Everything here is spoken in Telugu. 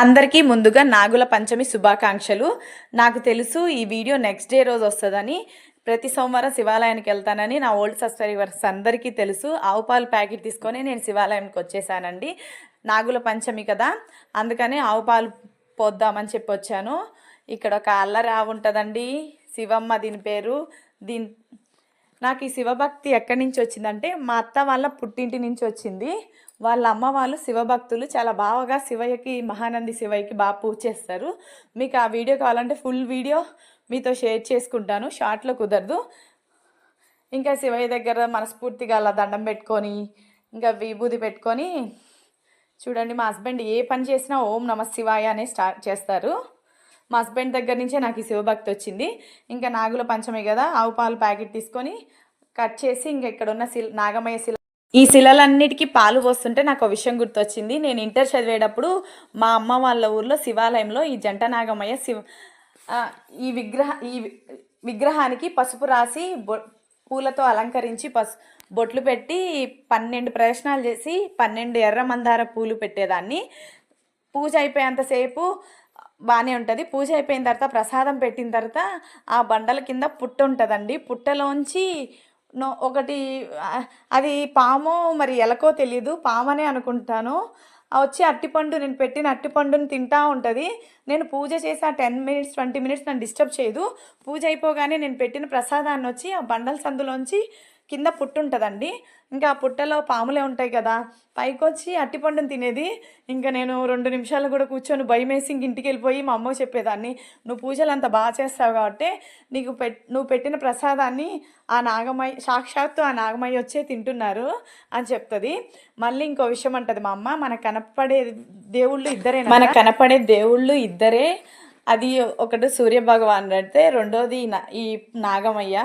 అందరికీ ముందుగా నాగుల పంచమి శుభాకాంక్షలు. నాకు తెలుసు ఈ వీడియో నెక్స్ట్ డే రోజు వస్తుందని. ప్రతి సోమవారం శివాలయానికి వెళ్తానని నా ఓల్డ్ సబ్స్క్రైబర్స్ అందరికీ తెలుసు. ఆవు పాలు ప్యాకెట్ తీసుకొని నేను శివాలయానికి వచ్చేసానండి. నాగుల పంచమి కదా అందుకని ఆవు పాలు పోద్దామని చెప్పి వచ్చాను ఇక్కడ ఒక అల్లరి ఆవు ఉంటుందండి. శివమ్మ దీని పేరు. దీని నాకు ఈ శివభక్తి ఎక్కడి నుంచి వచ్చిందంటే మా అత్త వాళ్ళ పుట్టింటి నుంచి వచ్చింది. వాళ్ళ అమ్మ వాళ్ళు శివభక్తులు. చాలా బాగా శివయ్యకి మహానంది శివయ్యకి బాగా పూజ చేస్తారు. మీకు ఆ వీడియో కావాలంటే ఫుల్ వీడియో మీతో షేర్ చేసుకుంటాను. షార్ట్లో కుదరదు. ఇంకా శివయ్య దగ్గర మనస్ఫూర్తిగా అలా దండం పెట్టుకొని ఇంకా విభూది పెట్టుకొని చూడండి మా హస్బెండ్ ఏ పని చేసినా ఓం నమ శివాయ అనే స్టార్ట్ చేస్తారు. మా హస్బెండ్ దగ్గర నుంచే నాకు ఈ శివభక్తి వచ్చింది. ఇంకా నాగుల పంచమే కదా ఆవు పాలు ప్యాకెట్ తీసుకొని కట్ చేసి ఇంకా ఇక్కడ ఉన్న శిల నాగమయ్య శిల ఈ శిలలన్నిటికీ పాలు పోస్తుంటే నాకు ఒక విషయం గుర్తొచ్చింది. నేను ఇంటర్ చదివేటప్పుడు మా అమ్మ వాళ్ళ ఊర్లో శివాలయంలో ఈ జంట నాగమయ్య శివ ఈ విగ్రహ ఈ విగ్రహానికి పసుపు రాసి బొ పూలతో అలంకరించి పసు బొట్లు పెట్టి పన్నెండు ప్రదర్శనాలు చేసి పన్నెండు ఎర్ర మందార పూలు పెట్టేదాన్ని. పూజ అయిపోయేంతసేపు బాగానే ఉంటుంది. పూజ అయిపోయిన తర్వాత ప్రసాదం పెట్టిన తర్వాత ఆ బండల కింద పుట్ట ఉంటుందండి. పుట్టలోంచి నో ఒకటి అది పామో మరి ఎలకో తెలీదు. పామనే అనుకుంటాను. వచ్చి అట్టిపండు నేను పెట్టిన అట్టిపండుని తింటా ఉంటుంది. నేను పూజ చేసి ఆ టెన్ మినిట్స్ ట్వంటీ మినిట్స్ నన్ను డిస్టర్బ్ చేయదు. పూజ అయిపోగానే నేను పెట్టిన ప్రసాదాన్ని వచ్చి ఆ బండల సందులోంచి కింద పుట్టు ఉంటుందండి ఇంకా ఆ పుట్టలో పాములే ఉంటాయి కదా. పైకి వచ్చి అట్టిపండుని తినేది. ఇంకా నేను రెండు నిమిషాలు కూడా కూర్చొని భయం వేసి ఇంక ఇంటికి వెళ్ళిపోయి మా అమ్మకి చెప్పేదాన్ని. నువ్వు పూజలు అంత బాగా చేస్తావు కాబట్టి నీకు పెట్ నువ్వు పెట్టిన ప్రసాదాన్ని ఆ నాగమయ్య సాక్షాత్తు ఆ నాగమయ్య వచ్చే తింటున్నారు అని చెప్తుంది. మళ్ళీ ఇంకో విషయం అంటది మా అమ్మ మనకు కనపడే దేవుళ్ళు ఇద్దరే మనకు కనపడే దేవుళ్ళు ఇద్దరే. అది ఒకటి సూర్య భగవాన్ అంటే రెండోది ఈ నాగమయ్య.